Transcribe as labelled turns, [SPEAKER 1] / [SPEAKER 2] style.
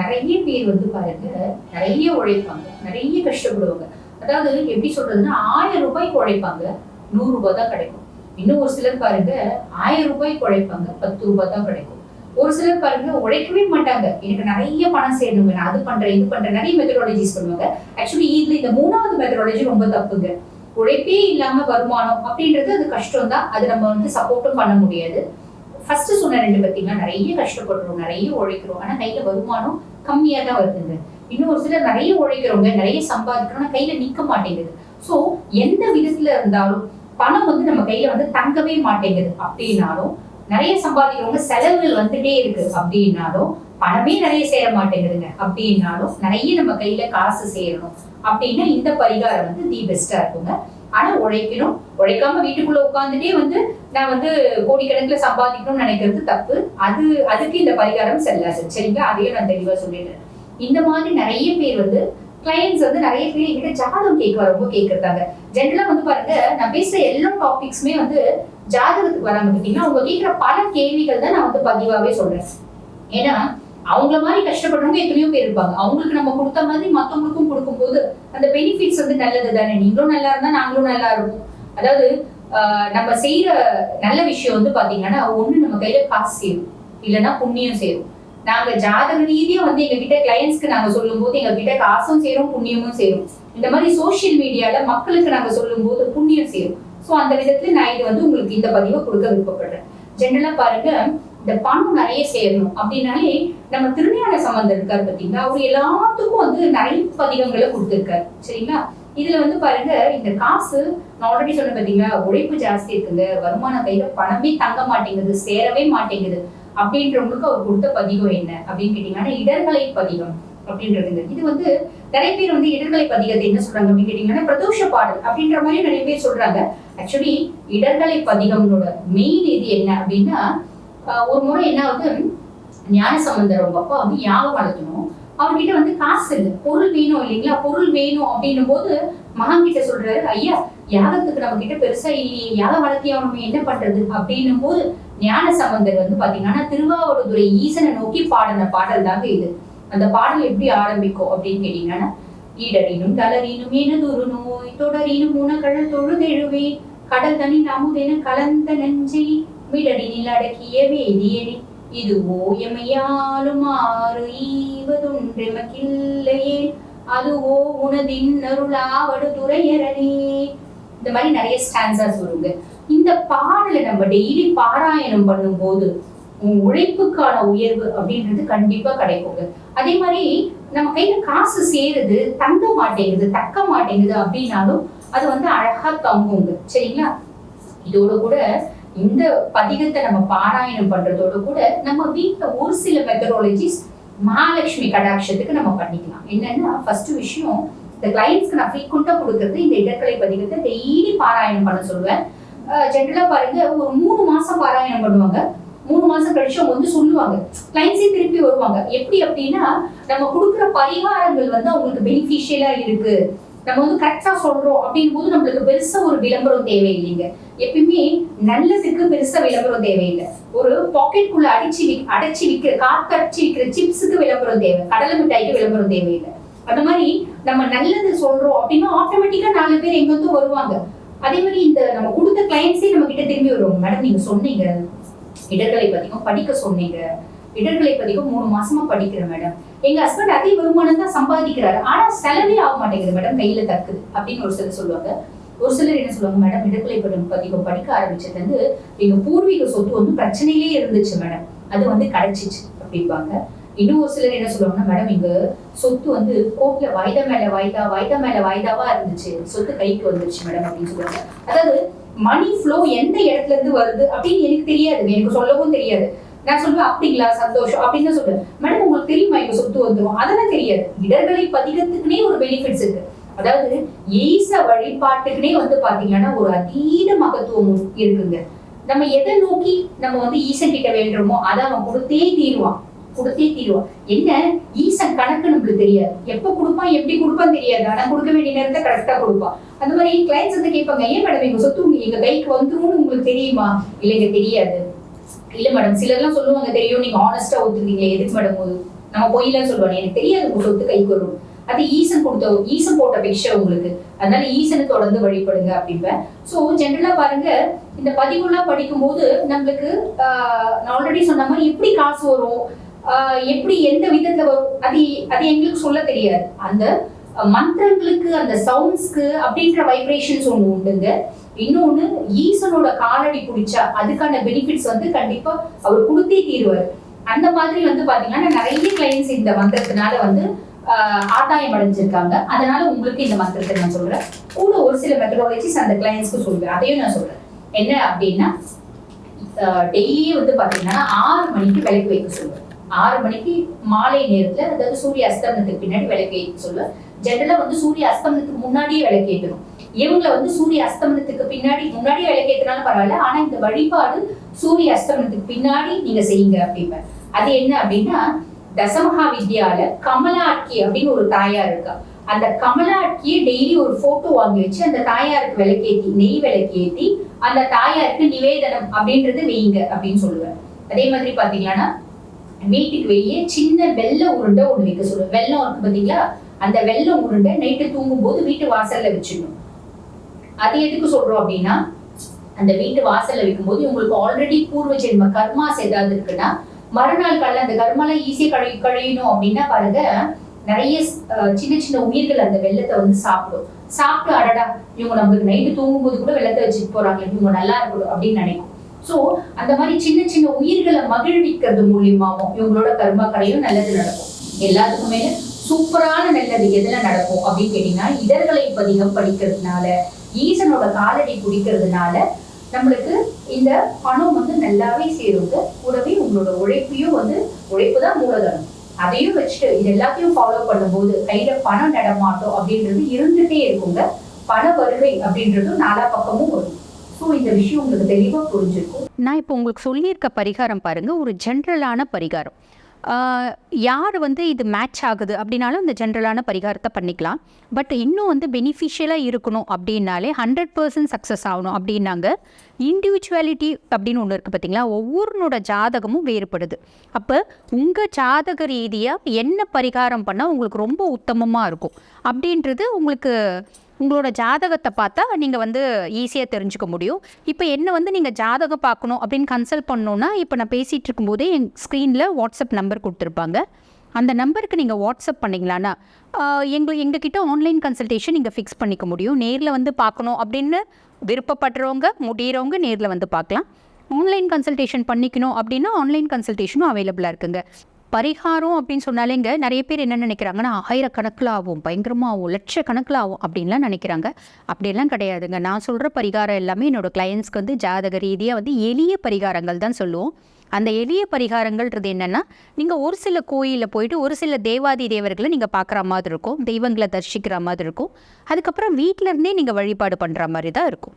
[SPEAKER 1] நிறைய பேர் வந்து பாருங்க நிறைய உழைப்பாங்க நிறைய கஷ்டப்படுவாங்க. அதாவது எப்படி சொல்றதுன்னா ஆயிரம் ரூபாய்க்கு உழைப்பாங்க நூறு ரூபாய் தான் கிடைக்கும். இன்னும் ஒரு சிலர் பாருங்க ஆயிரம் ரூபாய்க்கு உழைப்பாங்க பத்து ரூபாய் தான் கிடைக்கும். ஒரு சிலர் பாருங்க உழைக்கவே மாட்டாங்க. எனக்கு நிறைய பணம் சேரணும் நான் அது பண்றேன் இது பண்றேன் நிறைய மெத்தடாலஜிஸ் பண்ணுவாங்க. ஆக்சுவலி இதுல இந்த மூணாவது மெத்தடாலஜி ரொம்ப தப்புங்க. உழைப்பே இல்லாம வருமானம் அப்படின்றது அது கஷ்டம் தான் அது நம்ம வந்து சப்போர்ட்டும் பண்ண முடியாது. ஃபர்ஸ்ட் சொன்ன ரெண்டு பார்த்தீங்கன்னா நிறைய கஷ்டப்படுறோம் நிறைய உழைக்கிறோம். ஆனா கையில வருமானம் கம்மியாக தான் வருதுங்க. இன்னும் ஒரு சிலர் நிறைய உழைக்கிறவங்க நிறைய சம்பாதிக்கிறோம் கையில நிக்க மாட்டேங்குது. சோ எந்த விதத்துல இருந்தாலும் பணம் வந்து நம்ம கையில வந்து தங்கவே மாட்டேங்குது. அப்படின்னாலும் நிறைய சம்பாதிக்கிறவங்க செலவுகள் வந்துட்டே இருக்கு. அப்படின்னாலும் பணமே நிறைய சேர மாட்டேங்குதுங்க. அப்படின்னாலும் நிறைய நம்ம கையில காசு சேரணும். அப்படின்னா இந்த பரிகாரம் வந்து தி பெஸ்டா இருக்குங்க. ஆனா உழைக்கணும். உழைக்காம வீட்டுக்குள்ள உட்காந்துட்டே வந்து நான் வந்து கோடிக்கணக்கில் சம்பாதிக்கணும்னு நினைக்கிறது தப்பு. அது அதுக்கு இந்த பரிகாரம் செல்லாது சரிங்களா? அதையும் நான் தெளிவா சொல்லிடுறேன். இந்த மாதிரி நிறைய பேர் வந்து கிளைண்ட்ஸ் வந்து நிறைய பேர் என்கிட்ட ஜாதகம் கேட்க ரொம்ப கேட்கறாங்க ஜென்ரலா வந்து பாருங்க நான் பேசுற எல்லா டாபிக்ஸுமே வந்து ஜாதகத்துக்கு வராங்க பார்த்தீங்கன்னா அவங்க கேட்கிற பல கேள்விகள் தான் நான் வந்து பதிவாவே சொல்றேன். ஏன்னா அவங்கள மாதிரி கஷ்டப்படுறவங்க எத்தனையோ பேர் இருப்பாங்க. அவங்களுக்கு நம்ம கொடுத்த மாதிரி மத்தவங்களுக்கும் கொடுக்கும்போது அந்த பெனிஃபிட்ஸ் வந்து நல்லது தானே நீங்களும் நல்லா இருந்தா நாங்களும் நல்லா இருக்கும் அதாவது நம்ம செய்யற நல்ல விஷயம் வந்து பாத்தீங்கன்னா ஒண்ணு நம்ம கையில காசு சேரும். இல்லைன்னா புண்ணியம் சேரும். நாங்க ஜாதக ரீதியா வந்து எங்க கிட்ட கிளையன்ஸ்க்கு நாங்க சொல்லும் போது எங்க கிட்ட காசும் சேரும் புண்ணியமும் சேரும். இந்த மாதிரி சோஷியல் மீடியால மக்களுக்கு நாங்க சொல்லும் போது புண்ணியம் சேரும். சோ அந்த விதத்துல நான் இது வந்து உங்களுக்கு இந்த பதிவை கொடுக்க விருப்பப்படுறேன். ஜென்ரலா பாருங்க இந்த பணம் நிறைய சேரணும் அப்படின்னாலே நம்ம திருஞான சம்பந்தம் இருக்காரு பாத்தீங்களா அவர் எல்லாத்துக்கும் வந்து நிறைய பதிகங்களை கொடுத்துருக்காரு. சரிங்களா? இதுல வந்து பாருங்க இந்த காசு நான் ஆல்ரெடி சொன்ன பாத்தீங்களா உழைப்பு ஜாஸ்தி இருக்குங்க வருமான கையில பணமே தங்க மாட்டேங்குது சேரவே மாட்டேங்குது அப்படின்றவங்களுக்கு அவர் கொடுத்த பதிகம் என்ன அப்படின்னு கேட்டீங்கன்னா இடர்களை பதிகம் அப்படின்றதுங்க இது வந்து நிறைய பேர் வந்து இடர்களை பதிகத்தை என்ன சொல்றாங்க அப்படின்னு கேட்டீங்கன்னா பிரதோஷ பாடல் அப்படின்ற மாதிரி நிறைய பேர் சொல்றாங்க. ஆக்சுவலி இடர்களை பதிகம்னோட மெயின் இது என்ன அப்படின்னா ஒரு முறை என்ன ஆகுது? ஞான சம்பந்தர் அவங்க அப்பா வந்து யாகம் வளர்த்தணும் அவர்கிட்ட வந்து காசு இல்லை. பொருள் வேணும் இல்லைங்களா? பொருள் வேணும் அப்படின்னும் போது மகன் கிட்ட சொல்றாரு ஐயா யாகத்துக்கு நம்ம கிட்ட பெருசா இல்லையே. யாகம் வளர்த்தியா நம்ம என்ன பண்றது? அப்படின்னும் போது ஞான சம்பந்தர் வந்து பாத்தீங்கன்னா திருவாவடுதுறை ஈசனை நோக்கி பாடின பாடல் தாங்க இது. அந்த பாடல் எப்படி ஆரம்பிக்கும் அப்படின்னு கேட்டீங்கன்னா ஈடறினும் தளரினும் எனதொரு நோய் தொடரினும் உனகழல் தொழுதெழுவே கடல் தனி நமுதென கலந்த நெஞ்சை மிடடினில் அடக்கிய வேதியனே இதுவோ எமையாலும் ஆறு ஈவதொன்றெமக்கில்லையே. அதுவோ உனதின் அருளாவடு துறையரணே இந்த மாதிரி நிறைய ஸ்டான்சர்ஸ் வருங்க. இந்த பாடலை நம்ம டெய்லி பாராயணம் பண்ணும்போது உன் உழைப்புக்கான உயர்வு அப்படின்றது கண்டிப்பா கிடைக்குங்க. அதே மாதிரி நம்ம கையில காசு சேருது தங்க மாட்டேங்குது தக்க மாட்டேங்குது அப்படின்னாலும் அது வந்து அழகா தங்குங்க. சரிங்களா? இதோட கூட இந்த பதிகத்தை நம்ம பாராயணம் பண்றதோட கூட நம்ம வீட்டில் ஒரு சில மெத்தடாலஜிஸ் மகாலட்சுமி கடாட்சத்துக்கு நம்ம பண்ணிக்கலாம். என்னன்னா ஃபர்ஸ்ட் விஷயம் இந்த கிளைண்ட்ஸ்க்கு நான் ஃப்ரீக்வெண்டா கொடுக்கறது இந்த இடக்கலை பதிகத்தை டெய்லி பாராயணம் பண்ண சொல்லுவேன். ஜென்ரலா பாருங்க ஒரு மூணு மாசம் பாராயணம் பண்ணுவாங்க. மூணு மாசம் கழிச்சு அவங்க வந்து சொல்லுவாங்க. கிளைண்ட்ஸே திருப்பி வருவாங்க. எப்படி அப்படின்னா நம்ம கொடுக்குற பரிகாரங்கள் வந்து அவங்களுக்கு பெனிஃபிஷியலா இருக்கு. நம்ம வந்து கரெக்டா சொல்றோம் அப்படின் போது நம்மளுக்கு பெருசா ஒரு விளம்பரம் தேவையில்லைங்க. எப்பயுமே நல்லதுக்கு பெருசா விளம்பரம் தேவையில்லை. ஒரு பாக்கெட்டுக்குள்ள அடிச்சு அடைச்சி அடைச்சு விற்கிற காத்தடிச்சு விற்கிற சிப்ஸுக்கு விளம்பரம் தேவை. கடலை மிட்டாய்க்கு விளம்பரம் தேவையில்லை. அந்த மாதிரி நம்ம நல்லது சொல்றோம் அப்படின்னா ஆட்டோமேட்டிக்கா நாலு பேர் எங்க வந்து வருவாங்க. அதே மாதிரி இந்த நம்ம கொடுத்த கிளைண்ட்ஸே நம்ம கிட்ட திரும்பி வருவாங்க. மேடம் நீங்க சொன்னீங்க. இடர்களை பத்தியும் படிக்க சொன்னீங்க. இடர்களை பத்தியும் மூணு மாசமா படிக்கிறேன் மேடம் எங்க ஹஸ்பண்ட் அதே வருமானம் தான் சம்பாதிக்கிறாரு. ஆனா செலவே ஆக மாட்டேங்குது மேடம் கையில தக்குது அப்படின்னு ஒரு சிலர் சொல்லுவாங்க. ஒரு சிலர் என்ன சொல்லுவாங்க மேடம் இடர்களை படம் படிக்க ஆரம்பிச்சது வந்து எங்க பூர்வீக சொத்து வந்து பிரச்சனையிலே இருந்துச்சு மேடம் அது வந்து கிடைச்சிச்சு அப்படிம்பாங்க. இன்னும் ஒரு சிலர் என்ன சொல்லுவாங்கன்னா மேடம் இங்க சொத்து வந்து கோர்ட்ல வாய்தா மேல வாய்தா வாய்தா மேல வாய்தாவா இருந்துச்சு. சொத்து கைக்கு வந்துருச்சு மேடம் அப்படின்னு சொல்லுவாங்க. அதாவது மணி ஃப்ளோ எந்த இடத்துல இருந்து வருது அப்படின்னு எனக்கு தெரியாது. எனக்கு சொல்லவும் தெரியாது. நான் சொல்லுவேன் அப்படிங்களா சந்தோஷம்? அப்படின்னு தான் சொல்லுவேன் மேடம் உங்களுக்கு தெரியுமா இவங்க சொத்து வந்துரும்? அதெல்லாம் தெரியாது. இடர்களை பதிகத்துக்குனே ஒரு பெனிஃபிட்ஸ் இருக்கு. அதாவது ஈச வழிபாட்டுக்குனே வந்து பாத்தீங்கன்னா ஒரு அதீத மகத்துவம் இருக்குங்க. நம்ம எதை நோக்கி நம்ம வந்து ஈசன் கிட்ட வேண்டுமோ அதை அவன் கொடுத்தே தீருவான். கொடுத்தே தீருவான். என்ன? ஈசன் கணக்கு நம்மளுக்கு தெரியாது. எப்ப கொடுப்பான் எப்படி கொடுப்பான் தெரியாது. ஆனா கொடுக்க வேண்டிய நேரத்தை கரெக்டா கொடுப்பான். அந்த மாதிரி கிளைண்ட்ஸ் வந்து கேட்பாங்க ஏன் மேடம் எங்க சொத்து எங்க கைக்கு வந்துரும்னு உங்களுக்கு தெரியுமா? இல்லைங்க தெரியாது. இல்ல மேடம் சிலர்லாம் சொல்லுவாங்க தெரியும் நீங்க ஆனஸ்டா ஒத்துக்கிறீங்களே எதுக்கு மேடம் நம்ம பொய்யில சொல்லுவாங்க. எனக்கு தெரியாது உங்க சொத்து கைக்கு வரும். அது ஈசன் கொடுத்த ஈசன் போட்ட பிக்சர் உங்களுக்கு. அதனால ஈசனை தொடர்ந்து வழிபடுங்க அப்படின்பேன் ஸோ ஜென்ரலா பாருங்க இந்த பதிவுலாம் படிக்கும்போது நம்மளுக்கு ஆஹ், நான் ஆல்ரெடி சொன்ன மாதிரி எப்படி காசு வரும்? எப்படி எந்த விதத்துல வரும்? அது அது எங்களுக்கு சொல்ல தெரியாது. அந்த மந்திரங்களுக்கு அந்த சவுண்ட்ஸ்க்கு அப்படின்ற வைப்ரேஷன்ஸ் ஒன்று உண்டுங்க. இன்னொன்னு ஈசனோட காலடி பிடிச்சா அதுக்கான பெனிஃபிட்ஸ் வந்து கண்டிப்பா அவர் கொடுத்தே தீருவார். அந்த மாதிரி வந்து பாத்தீங்கன்னா நிறைய கிளைண்ட்ஸ் இந்த மந்திரத்தினால வந்து ஆதாயம் அடைஞ்சிருக்காங்க. அதனால உங்களுக்கு இந்த மந்திரத்தை நான் சொல்றேன். கூட ஒரு சில மெத்தடாலஜிஸ் அந்த கிளைண்ட்ஸ்க்கு சொல்றேன். அதையும் நான் சொல்றேன். என்ன அப்படின்னா டெய்லியே வந்து பாத்தீங்கன்னா ஆறு மணிக்கு விளக்கு வைக்க சொல்லுவேன் ஆறு மணிக்கு மாலை நேரத்துல அதாவது சூரிய அஸ்தமனத்துக்கு பின்னாடி விளக்கு சொல்ல சொல்லுவேன் ஜென்ரலா வந்து சூரிய அஸ்தமனத்துக்கு முன்னாடியே விளக்கு ஏற்றணும் இவங்கள வந்து சூரிய அஸ்தமனத்துக்கு பின்னாடி முன்னாடி விளக்கு பரவாயில்ல ஆனா இந்த வழிபாடு சூரிய அஸ்தமனத்துக்கு பின்னாடி நீங்க செய்யுங்க அப்படிம்ப. அது என்ன அப்படின்னா தசமகா வித்யால கமலாட்கி அப்படின்னு ஒரு தாயார் இருக்கா. அந்த கமலாட்கியை டெய்லி ஒரு போட்டோ வாங்கி வச்சு அந்த தாயாருக்கு விளக்கேத்தி நெய் விளக்கேத்தி அந்த தாயாருக்கு நிவேதனம் அப்படின்றது வையுங்க அப்படின்னு சொல்லுவேன். அதே மாதிரி பாத்தீங்கன்னா வீட்டுக்கு வெளியே சின்ன வெள்ளை உருண்டை ஒண்ணு வைக்க சொல்லுவோம் வெள்ளம் இருக்கு பாத்தீங்களா? அந்த வெள்ளம் உருண்டை நைட்டு தூங்கும்போது வீட்டு வாசல்ல வச்சிடணும் அது எதுக்கு சொல்றோம் அப்படின்னா அந்த வீட்டு வாசல்ல வைக்கும்போது உங்களுக்கு ஆல்ரெடி பூர்வ ஜென்ம கர்மாஸ் ஏதாவது இருக்குன்னா மறுநாள் காலைல அந்த கர்மாலாம் ஈஸியா கழி கழியணும் அப்படின்னா பாருங்க நிறைய சின்ன சின்ன உயிர்கள் அந்த வெள்ளத்தை வந்து சாப்பிடும். சாப்பிட்டு அடடா இவங்க நம்மளுக்கு நைட்டு தூங்கும்போது கூட வெள்ளத்தை வச்சுட்டு போறாங்க இவங்க நல்லா இருக்கணும் அப்படின்னு நினைக்கும். சோ அந்த மாதிரி சின்ன சின்ன உயிர்களை மகிழ்விக்கிறது மூலியமாவும் இவங்களோட கர்மா நல்லது நடக்கும். எல்லாத்துக்குமே சூப்பரான நல்லது எதுல நடக்கும் அப்படின்னு கேட்டீங்கன்னா இதழ்களை பதிகம் படிக்கிறதுனால ஈசனோட காலடி குடிக்கிறதுனால நம்மளுக்கு இந்த பணம் வந்து நல்லாவே சேருங்க கூடவே உங்களோட உழைப்பையும் வந்து உழைப்பு தான் மூலதனம். அதையும் வச்சுட்டு இது எல்லாத்தையும் ஃபாலோ பண்ணும்போது கையில பணம் நடமாட்டோம் அப்படின்றது இருந்துட்டே இருக்குங்க. பண வருகை அப்படின்றதும் நாலா பக்கமும் வரும். ஸோ இந்த விஷயம் உங்களுக்கு புரிஞ்சிருக்கும்.
[SPEAKER 2] நான் இப்போ உங்களுக்கு சொல்லியிருக்க பரிகாரம் பாருங்கள் ஒரு ஜென்ரலான பரிகாரம். யார் வந்து இது மேட்ச் ஆகுது அப்படின்னாலும் இந்த ஜென்ரலான பரிகாரத்தை பண்ணிக்கலாம். பட் இன்னும் வந்து பெனிஃபிஷியலாக இருக்கணும் அப்படின்னாலே ஹண்ட்ரட் பர்சன்ட் சக்ஸஸ் ஆகணும் அப்படின்னாங்க. இண்டிவிஜுவாலிட்டி அப்படின்னு ஒன்று இருக்குது பார்த்தீங்களா ஒவ்வொருனோட ஜாதகமும் வேறுபடுது. அப்போ உங்கள் ஜாதக ரீதியாக என்ன பரிகாரம் பண்ணால் உங்களுக்கு ரொம்ப உத்தமமாக இருக்கும். அப்படின்றது உங்களுக்கு உங்களோட ஜாதகத்தை பார்த்தா நீங்கள் வந்து ஈஸியாக தெரிஞ்சுக்க முடியும். இப்போ என்ன வந்து நீங்கள் ஜாதகம் பார்க்கணும் அப்படின்னு கன்சல்ட் பண்ணணுன்னா இப்போ நான் பேசிகிட்டு இருக்கும்போதே என் ஸ்க்ரீனில் வாட்ஸ்அப் நம்பர் கொடுத்துருப்பாங்க. அந்த நம்பருக்கு நீங்கள் வாட்ஸ்அப் பண்ணிங்களான்னா எங்கள் எங்ககிட்ட ஆன்லைன் கன்சல்டேஷன் நீங்கள் ஃபிக்ஸ் பண்ணிக்க முடியும். நேரில் வந்து பார்க்கணும் அப்படின்னு விருப்பப்படுறவங்க முடிகிறவங்க நேரில் வந்து பார்க்கலாம். ஆன்லைன் கன்சல்டேஷன் பண்ணிக்கணும் அப்படின்னா ஆன்லைன் கன்சல்டேஷனும் அவைலபிளாக இருக்குங்க. பரிகாரம் அப்படின்னு சொன்னாலேங்க நிறைய பேர் என்ன நினைக்கிறாங்கன்னா ஆயிரக்கணக்கில் ஆகும் பயங்கரமாக ஆகும் லட்சக்கணக்கில் ஆகும் அப்படின்லாம் நினைக்கிறாங்க. அப்படிலாம் கிடையாதுங்க. நான் சொல்கிற பரிகாரம் எல்லாமே என்னோடய கிளையன்ஸ்க்கு வந்து ஜாதக ரீதியாக வந்து எளிய பரிகாரங்கள் தான் சொல்லுவோம். அந்த எளிய பரிகாரங்கள்ன்றது என்னென்னா நீங்கள் ஒரு சில கோயிலில் போயிட்டு ஒரு சில தேவாதி தேவர்களை நீங்கள் பார்க்குற மாதிரி இருக்கும். தெய்வங்களை தரிசிக்கிற மாதிரி இருக்கும். அதுக்கப்புறம் வீட்டிலருந்தே நீங்கள் வழிபாடு பண்ணுற மாதிரி தான் இருக்கும்.